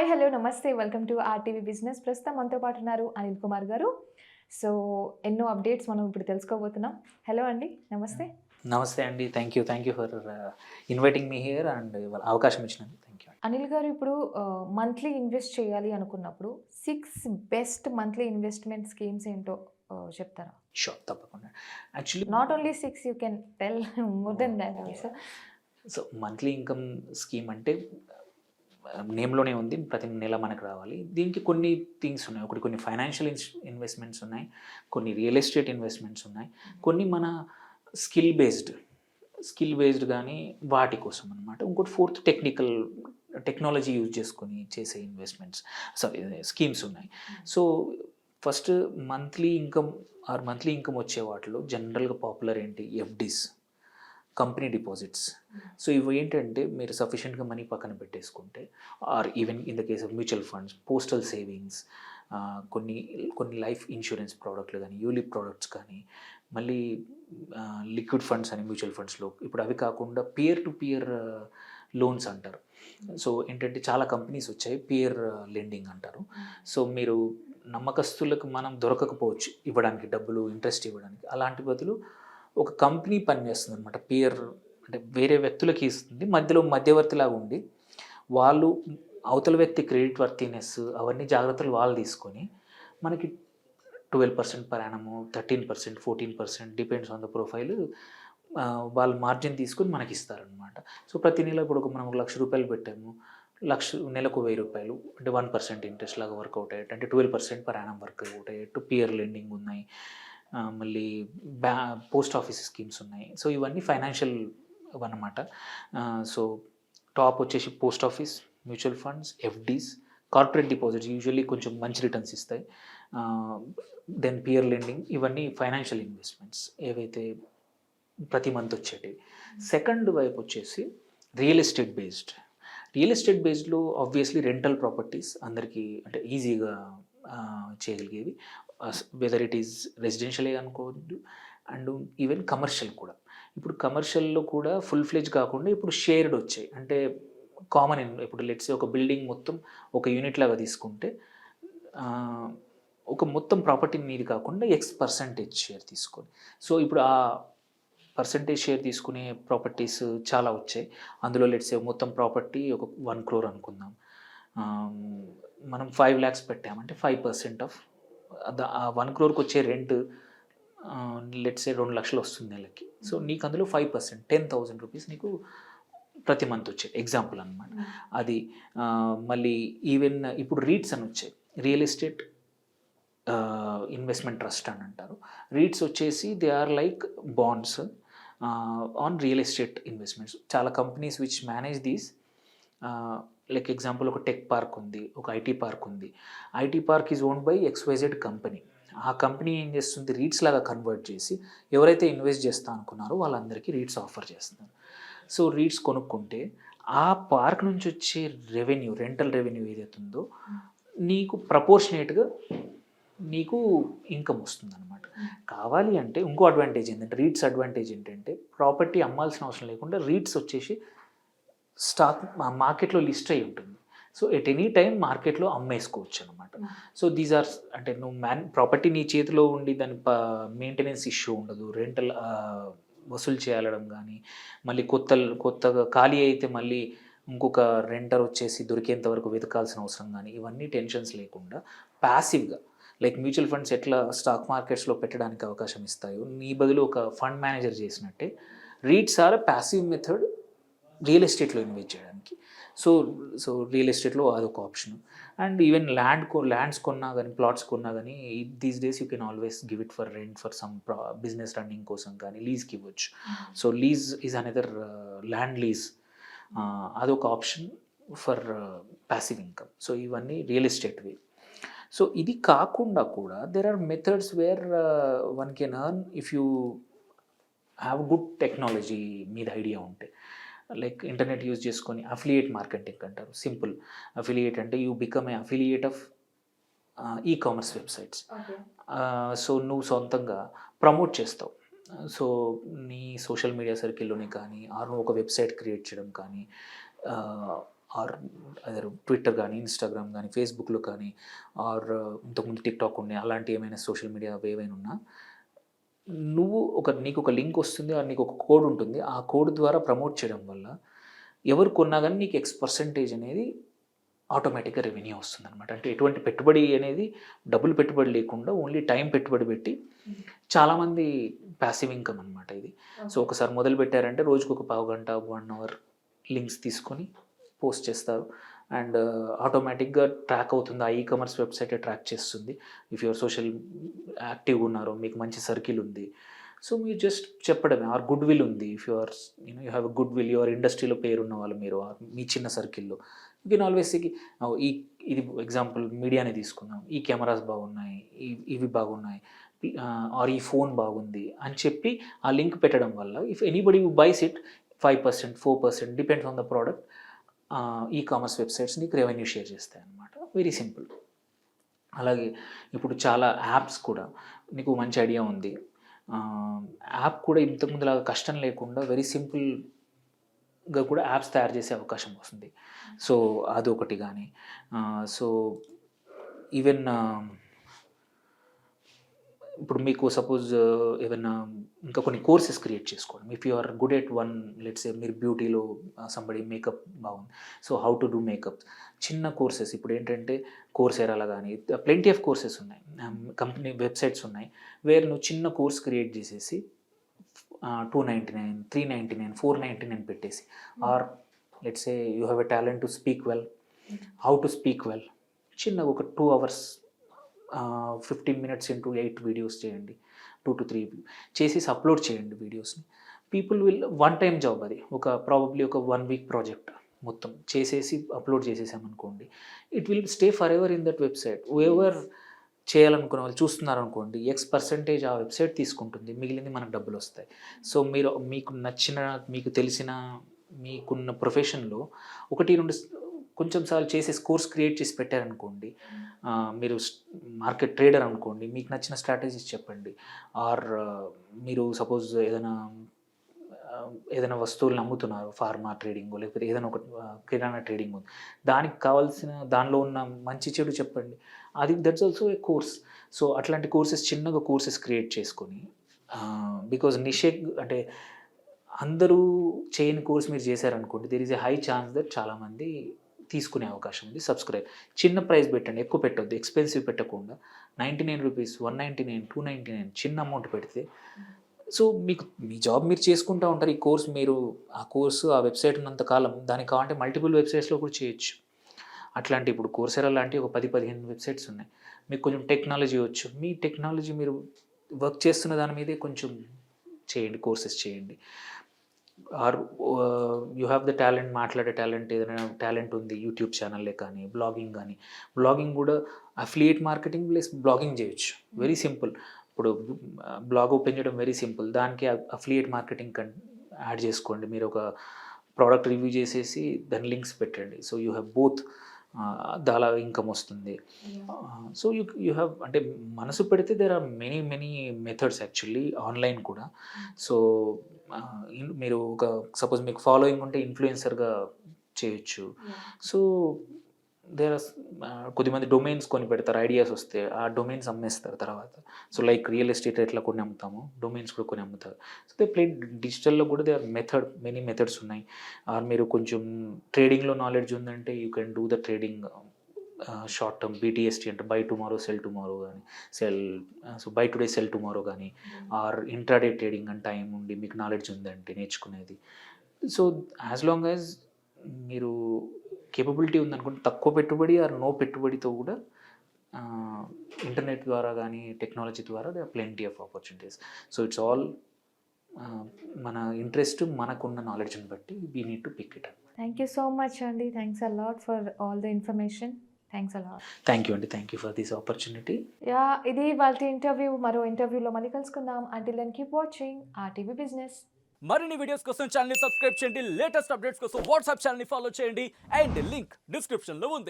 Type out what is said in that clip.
Hi hello నమస్తే. Welcome to RTV business ప్రస్తుతం మనతో పాటు ఉన్నారు అనిల్ కుమార్ గారు. సో ఎన్నో అప్డేట్స్ మనం ఇప్పుడు తెలుసుకోబోతున్నాం. హలో అండి నమస్తే. నమస్తే అండి. Thank you thank you for inviting me here and అవకాశం ఇచ్చినందుకు థ్యాంక్ యూ అనిల్ గారు ఇప్పుడు మంత్లీ ఇన్వెస్ట్ చేయాలి అనుకున్నప్పుడు six best monthly investment schemes ఏంటో ఆ, చెప్తారా? షూర్ తప్పకుండా. Actually not only six you can tell more than that also so monthly income scheme అంటే నేమ్లోనే ఉంది ప్రతి నెల మనకు రావాలి. దీనికి కొన్ని థింగ్స్ ఉన్నాయి. ఒకటి కొన్ని ఫైనాన్షియల్ ఇన్వెస్ట్మెంట్స్ ఉన్నాయి కొన్ని రియల్ ఎస్టేట్ ఇన్వెస్ట్మెంట్స్ ఉన్నాయి. కొన్ని మన స్కిల్ బేస్డ్ స్కిల్ బేస్డ్ కానీ వాటి కోసం అనమాట ఇంకోటి ఫోర్త్ టెక్నికల్ టెక్నాలజీ యూజ్ చేసుకొని చేసే ఇన్వెస్ట్మెంట్స్ సారీ స్కీమ్స్ ఉన్నాయి. So first monthly income or monthly income వచ్చే వాటిలో జనరల్గా పాపులర్ ఏంటి? ఎఫ్డీస్. Company deposits. సో ఇవి ఏంటంటే మీరు సఫిషియెంట్గా మనీ పక్కన పెట్టేసుకుంటే or even in the case of mutual funds postal savings కొన్ని కొన్ని లైఫ్ ఇన్సూరెన్స్ ప్రోడక్ట్లు కానీ యూలిప్ ప్రోడక్ట్స్ కానీ మళ్ళీ లిక్విడ్ ఫండ్స్ అని మ్యూచువల్ ఫండ్స్లో ఇప్పుడు అవి కాకుండా పియర్ టు పియర్ లోన్స్ అంటారు. సో ఏంటంటే చాలా కంపెనీస్ వచ్చాయి పియర్ లెండింగ్ అంటారు. సో మీరు నమ్మకస్తులకు మనం దొరకకపోవచ్చు ఇవ్వడానికి డబ్బులు ఇంట్రెస్ట్ ఇవ్వడానికి. అలాంటి బదులు ఒక కంపెనీ పనిచేస్తుంది అనమాట పియర్ అంటే వేరే వ్యక్తులకి ఇస్తుంది. మధ్యలో మధ్యవర్తిలాగా ఉండి వాళ్ళు అవతల వ్యక్తి క్రెడిట్ వర్తీనెస్ అవన్నీ జాగ్రత్తలు వాళ్ళు తీసుకొని మనకి twelve percent per annum thirteen percent fourteen percent depends on the profile వాళ్ళు మార్జిన్ తీసుకొని మనకి ఇస్తారనమాట సో ప్రతి నెల ఇప్పుడు ఒక మనం ఒక లక్ష రూపాయలు పెట్టాము. లక్ష నెలకు వెయ్యి రూపాయలు. అంటే వన్ పర్సెంట్ ఇంట్రెస్ట్ లాగా వర్కౌట్ అయ్యేటట్టు. అంటే twelve percent per annum work out అయ్యేట్టు peer lending ఉన్నాయి. మళ్ళీ బ్యా పోస్ట్ ఆఫీస్ స్కీమ్స్ ఉన్నాయి. సో ఇవన్నీ ఫైనాన్షియల్ అన్నమాట సో టాప్ వచ్చేసి post office mutual funds FDs corporate deposits usually కొంచెం మంచి రిటర్న్స్ ఇస్తాయి. దెన్ పియర్ లెండింగ్ ఇవన్నీ ఫైనాన్షియల్ ఇన్వెస్ట్మెంట్స్ ఏవైతే ప్రతి మంత్ వచ్చేటివి. సెకండ్ వైపు వచ్చేసి real estate based. Real estate బేస్డ్లో obviously rental properties అందరికీ అంటే ఈజీగా చేయగలిగేవి. వెదర్ ఇట్ ఈస్ రెసిడెన్షియలే అనుకోవద్దు. అండ్ ఈవెన్ కమర్షియల్ కూడా. ఇప్పుడు కమర్షియల్లో కూడా ఫుల్ ఫ్లెజ్ కాకుండా ఇప్పుడు షేర్డ్ వచ్చాయి. అంటే కామన్ ఇప్పుడు లెట్స్ ఒక బిల్డింగ్ మొత్తం ఒక యూనిట్ లాగా తీసుకుంటే ఒక మొత్తం ప్రాపర్టీ మీద కాకుండా ఎక్స్ పర్సంటేజ్ షేర్ తీసుకొని సో ఇప్పుడు ఆ పర్సంటేజ్ షేర్ తీసుకునే ప్రాపర్టీస్ చాలా వచ్చాయి. అందులో లెట్స్ మొత్తం ప్రాపర్టీ ఒక వన్ క్రోర్ అనుకుందాం. మనం ఫైవ్ ల్యాక్స్ పెట్టామంటే ఫైవ్ పర్సెంట్ ఆఫ్ ఆ వన్ క్రోర్కి వచ్చే రెంట్ లెట్స్ రెండు లక్షలు వస్తుంది నెలకి. సో నీకు అందులో five percent ten thousand rupees నీకు ప్రతి మంత్ వచ్చాయి. ఎగ్జాంపుల్ అనమాట అది ఆ, మళ్ళీ ఈవెన్ ఇప్పుడు రీట్స్ అని వచ్చాయి. రియల్ ఎస్టేట్ ఇన్వెస్ట్మెంట్ ట్రస్ట్ అని అంటారు. రీట్స్ వచ్చేసి they are like bonds on real estate investments చాలా companies which manage these like example ఒక టెక్ పార్క్ ఉంది ఒక ఐటీ పార్క్ ఉంది. IT park is owned by XYZ company. ఆ కంపెనీ ఏం చేస్తుంది? రీట్స్ లాగా కన్వర్ట్ చేసి ఎవరైతే ఇన్వెస్ట్ చేస్తా అనుకున్నారో వాళ్ళందరికీ రీట్స్ ఆఫర్ చేస్తున్నారు. సో రీట్స్ కొనుక్కుంటే ఆ పార్క్ నుంచి వచ్చే రెవెన్యూ రెంటల్ రెవెన్యూ ఏదైతే ఉందో నీకు ప్రపోర్షనేట్గా నీకు ఇన్కమ్ వస్తుంది అనమాట కావాలి అంటే ఇంకో అడ్వాంటేజ్ ఏంటంటే రీట్స్ అడ్వాంటేజ్ ఏంటంటే ప్రాపర్టీ అమ్మాల్సిన అవసరం లేకుండా రీట్స్ వచ్చేసి స్టాక్ మార్కెట్లో లిస్ట్ అయి ఉంటుంది. సో ఎట్ ఎనీ టైం మార్కెట్లో అమ్మేసుకోవచ్చు అనమాట సో దీస్ ఆర్ అంటే నువ్వు మ్యాన్ ప్రాపర్టీ నీ చేతిలో ఉండి దాని మెయింటెనెన్స్ ఇష్యూ ఉండదు. రెంటల్ వసూలు చేయాలడం కానీ మళ్ళీ కొత్త కొత్తగా ఖాళీ అయితే మళ్ళీ ఇంకొక రెంటర్ వచ్చేసి దొరికేంత వరకు వెతకాల్సిన అవసరం కానీ ఇవన్నీ టెన్షన్స్ లేకుండా ప్యాసివ్గా లైక్ మ్యూచువల్ ఫండ్స్ ఎట్లా స్టాక్ మార్కెట్స్లో పెట్టడానికి అవకాశం ఇస్తాయో నీ బదులు ఒక ఫండ్ మేనేజర్ చేసినట్టే REITs are passive method real ఎస్టేట్లో ఇన్వెస్ట్ చేయడానికి. సో సో రియల్ ఎస్టేట్లో అదొక ఆప్షన్ అండ్ ఈవెన్ ల్యాండ్ కొ ల్యాండ్స్ కొన్నా కానీ ప్లాట్స్ కొన్నా కానీ these days you can always give it for rent for some business running కోసం కానీ లీజ్కి ఇవ్వచ్చు. So lease is another land lease అదొక option for passive income so ఇవన్నీ రియల్ ఎస్టేట్వి సో ఇది కాకుండా కూడా there are methods where one can earn if you have good technology మీద ఐడియా ఉంటే. లైక్ ఇంటర్నెట్ యూజ్ చేసుకొని అఫిలియేట్ మార్కెటింగ్ అంటారు. సింపుల్. అఫిలియేట్ అంటే you become a affiliate of e commerce websites. So నువ్వు సొంతంగా ప్రమోట్ చేస్తావు. సో నీ social media సర్కిల్లోనే కానీ ఆర్ నువ్వు ఒక వెబ్సైట్ క్రియేట్ చేయడం కానీ ఆర్ అదర్ ట్విట్టర్ కానీ ఇన్స్టాగ్రామ్ కానీ ఫేస్బుక్లో కానీ ఆర్ ఇంతకుముందు టిక్టాక్ ఉండే అలాంటి ఏమైనా సోషల్ మీడియా ఏవైనా ఉన్నా నువ్వు ఒక నీకు ఒక లింక్ వస్తుంది నీకు ఒక కోడ్ ఉంటుంది. ఆ కోడ్ ద్వారా ప్రమోట్ చేయడం వల్ల ఎవరు కొన్నా కానీ నీకు ఎక్స్ పర్సంటేజ్ అనేది ఆటోమేటిక్గా రెవెన్యూ వస్తుంది అనమాట అంటే ఎటువంటి పెట్టుబడి అనేది డబ్బులు పెట్టుబడి లేకుండా ఓన్లీ టైం పెట్టుబడి పెట్టి చాలామంది ప్యాసివ్ ఇన్కమ్ అనమాట ఇది. సో ఒకసారి మొదలు పెట్టారంటే రోజుకు ఒక పావు గంట వన్ అవర్ లింక్స్ తీసుకొని పోస్ట్ చేస్తారు. అండ్ uh, ఆటోమేటిక్గా ట్రాక్ అవుతుంది. ఆ ఈ కామర్స్ వెబ్సైట్ ట్రాక్ చేస్తుంది. ఇఫ్ యువర్ సోషల్ యాక్టివ్గా ఉన్నారు మీకు మంచి సర్కిల్ ఉంది. సో మీరు జస్ట్ చెప్పడమే. ఆర్ గుడ్ విల్ ఉంది if you are you know you have good will your ఇండస్ట్రీలో పేరున్న వాళ్ళు మీరు మీ చిన్న సర్కిల్లో యూ కెన్ ఆల్వేస్ ఈ ఇది ఎగ్జాంపుల్ మీడియానే తీసుకుందాం. ఈ కెమెరాస్ బాగున్నాయి. ఇవి బాగున్నాయి. ఆర్ uh, ఈ ఫోన్ బాగుంది అని చెప్పి ఆ లింక్ పెట్టడం వల్ల if anybody buys it five percent four percent depends on the product e commerce websites నీకు రెవెన్యూ షేర్ చేస్తాయి అనమాట వెరీ సింపుల్. అలాగే ఇప్పుడు చాలా యాప్స్ కూడా నీకు మంచి ఐడియా ఉంది. యాప్ కూడా ఇంతకుముందులాగా కష్టం లేకుండా వెరీ సింపుల్గా కూడా యాప్స్ తయారు చేసే అవకాశం వస్తుంది. సో అదొకటి కానీ సో ఈవెన్ ఇప్పుడు మీకు సపోజ్ ఏదైనా ఇంకా కొన్ని కోర్సెస్ క్రియేట్ చేసుకోవడం if you are good at one let's మీరు బ్యూటీలో సంబడి మేకప్ బాగుంది. So how to do makeup చిన్న కోర్సెస్ ఇప్పుడు ఏంటంటే కోర్స్ ఎరాలా కానీ ప్లెంటీ ఆఫ్ కోర్సెస్ ఉన్నాయి. కంపెనీ వెబ్సైట్స్ ఉన్నాయి. వేర్ నువ్వు చిన్న కోర్స్ క్రియేట్ చేసేసి two ninety nine three ninety nine four ninety nine పెట్టేసి or let's a you have a talent to speak well how to speak well చిన్నగా ఒక two hours fifteen minutes into eight videos చేయండి. Two to three చేసేసి upload చేయండి వీడియోస్ని people will one time job అది. ఒక probably ఒక one week project మొత్తం చేసేసి upload చేసేసామనుకోండి it will stay forever in that website ever చేయాలనుకునే వాళ్ళు చూస్తున్నారు అనుకోండి ఎక్స్ పర్సెంటేజ్ ఆ వెబ్సైట్ తీసుకుంటుంది. మిగిలింది మనకు డబ్బులు వస్తాయి. సో మీరు మీకు నచ్చిన మీకు తెలిసిన మీకున్న ప్రొఫెషన్లో ఒకటి రెండు కొంచెం సార్లు చేసేసి కోర్స్ క్రియేట్ చేసి పెట్టారనుకోండి ఆ, మీరు మార్కెట్ ట్రేడర్ అనుకోండి మీకు నచ్చిన స్ట్రాటజీస్ చెప్పండి. ఆర్ uh, మీరు సపోజ్ ఏదైనా uh, ఏదైనా వస్తువులను అమ్ముతున్నారు ఫార్మా ట్రేడింగ్ లేకపోతే ఏదైనా ఒక uh, కిరాణా ట్రేడింగ్ ఉంది. దానికి కావాల్సిన దానిలో ఉన్న మంచి చెడు చెప్పండి. అది that's also a course so అట్లాంటి కోర్సెస్ చిన్నగా కోర్సెస్ క్రియేట్ చేసుకొని బికాజ్ నిషేక్ అంటే అందరూ చేయని కోర్స్ మీరు చేశారనుకోండి there is a high chance that చాలామంది తీసుకునే అవకాశం ఉంది. సబ్స్క్రైబ్ చిన్న ప్రైస్ పెట్టండి. ఎక్కువ పెట్టొద్దు. ఎక్స్పెన్సివ్ పెట్టకుండా. Ninety nine rupees one ninety nine two ninety nine చిన్న అమౌంట్ పెడితే సో మీకు మీ జాబ్ మీరు చేసుకుంటూ ఉంటారు. ఈ కోర్స్ మీరు ఆ కోర్సు ఆ వెబ్సైట్ ఉన్నంత కాలం దానికి కావాలంటే మల్టిపుల్ వెబ్సైట్స్లో కూడా చేయొచ్చు. అట్లాంటి ఇప్పుడు కోర్సెరా లాంటి ఒక పది పదిహేను వెబ్సైట్స్ ఉన్నాయి. మీకు కొంచెం టెక్నాలజీ వచ్చు. మీ టెక్నాలజీ మీరు వర్క్ చేస్తున్న దాని మీదే కొంచెం చేయండి. కోర్సెస్ చేయండి. Or you have the talent మాట్లాడే టాలెంట్ ఏదైనా టాలెంట్ ఉంది యూట్యూబ్ ఛానల్లే కానీ బ్లాగింగ్ కానీ. బ్లాగింగ్ కూడా అఫిలియేట్ మార్కెటింగ్ ప్లస్ బ్లాగింగ్ చేయొచ్చు. వెరీ సింపుల్ ఇప్పుడు బ్లాగ్ ఓపెన్ చేయడం వెరీ సింపుల్ దానికి అఫిలియేట్ మార్కెటింగ్ కన్ యాడ్ చేసుకోండి. మీరు ఒక ప్రోడక్ట్ రివ్యూ చేసేసి దాని లింక్స్ పెట్టండి. సో యూ హ్యావ్ బోత్ దాలా ఇన్కమ్ వస్తుంది. సో యూ యూ హ్యావ్ అంటే మనసు పెడితే there are many many methods actually online కూడా. సో మీరు ఒక సపోజ్ మీకు ఫాలోయింగ్ ఉంటే ఇన్ఫ్లుయెన్సర్గా చేయొచ్చు. సో దేర్ కొద్దిమంది డొమైన్స్ కొని పెడతారు ఐడియాస్ వస్తే ఆ డొమైన్స్ అమ్మేస్తారు తర్వాత. సో లైక్ రియల్ ఎస్టేట్ ఎట్లా కొన్ని అమ్ముతాము డొమైన్స్ కూడా కొన్ని అమ్ముతారు. సో దే ప్లే డిజిటల్లో కూడా they are method many methods ఉన్నాయి. ఆర్ మీరు కొంచెం ట్రేడింగ్లో నాలెడ్జ్ ఉందంటే you can do the trading short term BTST అంటే బై టుమారో సెల్ టుమారో కానీ sell so buy today sell tomorrow కానీ ఆర్ ఇంట్రాడే ట్రేడింగ్ అని టైం ఉండి మీకు నాలెడ్జ్ ఉందంటే నేర్చుకునేది. సో యాజ్ లాంగ్ యాజ్ మీరు కేపబిలిటీ ఉందనుకుంటే తక్కువ పెట్టుబడి ఆర్ నో పెట్టుబడితో కూడా ఇంటర్నెట్ ద్వారా కానీ టెక్నాలజీ ద్వారా there are plenty of opportunities so it's all మన ఇంట్రెస్ట్ మనకున్న నాలెడ్జ్ని బట్టి we need to pick it up thank you so much అండి thanks a lot for all the information thanks a lot thank you అండి thank you for this opportunity yeah ఇది వాళ్ళ interview మరో ఇంటర్వ్యూలో మళ్ళీ కలుసుకుందాం. Until then keep watching R TV business మరిన్ని videos కోసం ఛానల్ సబ్స్క్రైబ్ చేయండి. లేటెస్ట్ అప్డేట్స్ కోసం వాట్సాప్ ఛానల్ ఫాలో చేయండి. అండ్ లింక్ డిస్క్రిప్షన్లో ఉంది.